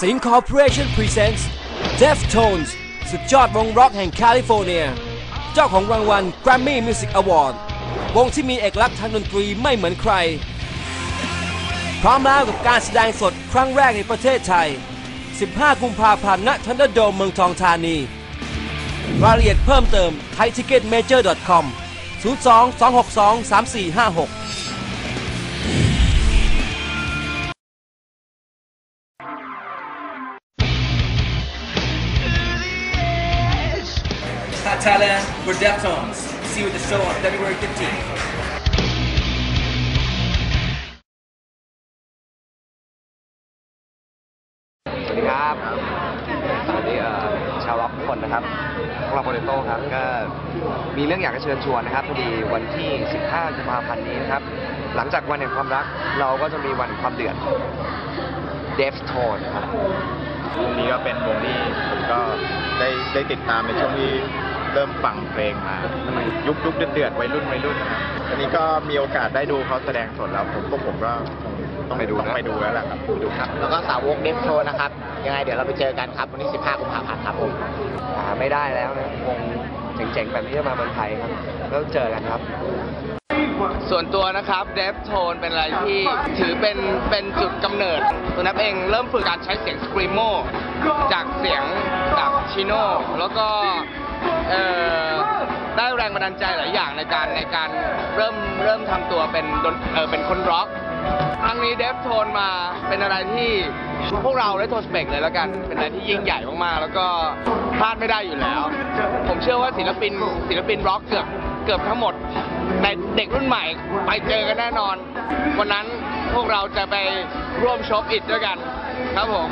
สิงห์คอร์ปอเรชั่นพรีเซนต์ Deftones สุดยอดวงร็อกแห่งแคลิฟอร์เนีย เจ้าของรางวัล Grammy Music Award วงที่มีเอกลักษณ์ทางดนตรีไม่เหมือนใคร พร้อมแล้วกับการแสดงสดครั้งแรกในประเทศไทย 15 กุมภาพันธ์ณทันเดอร์โดมเมืองทองธานี รายละเอียดเพิ่มเติมไท t h a i t i c k e t m a j o r c o m 02 262 3456 not Thailand, we're Deftones. See you at the show on February 15th. ครับก็มีเรื่องอยากจะเชิญชวนนะครับพอดีวันที่ 15กุมภาพันธ์นี้นะครับ หลังจากวันแห่งความรักเราก็จะมีวันความเดือด Death t o n ครับวงนี้ก็เป็นวงที่ผมก็ได้ได้ติดตามในช่วงที่ เริ่มฟังเพลงมายุคยุคเดือดๆวัยรุ่นวัยรุ่นนะครับอันนี้ก็มีโอกาสได้ดูเขาแสดงสดแล้วผมพวกผมก็คงต้องไปดูนะต้องไปดูแล้วแหละครับไปดูครับ แล้วก็สาวกเดฟโชนะครับ ยังไงเดี๋ยวเราไปเจอกันครับ วันที่ 15 กุมภาพันธ์ครับผมหาไม่ได้แล้วนะวงเจ๋งๆแบบนี้จะมาเมืองไทยครับ แล้วเจอกันครับส่วนตัวนะครับเดฟโทนเป็นอะไรที่ถือเป็นเป็นจุดกำเนิด ตัวนับเองเริ่มฝึกการใช้เสียงสครีโมจากเสียงจากชิโน่แล้วก็เอ่อได้แรง บันดาลใจหลายอย่างในการในการเริ่มเริ่มทำตัวเป็นดนเออเป็นคนร็อกครั้งนี้เดฟโทนมาเป็นอะไรที่พวกเราได้โทสเปกเลยแล้วกัน เป็นอะไรที่ยิ่งใหญ่มากๆ แล้วก็พลาดไม่ได้อยู่แล้ว ผมเชื่อว่าศิลปินศิลปินร็อกเกือบเกือบทั้งหมดในเด็กรุ่นใหม่ไปเจอกันแน่นอน วันนั้นพวกเราจะไปร่วมชมอิดด้วยกันครับผม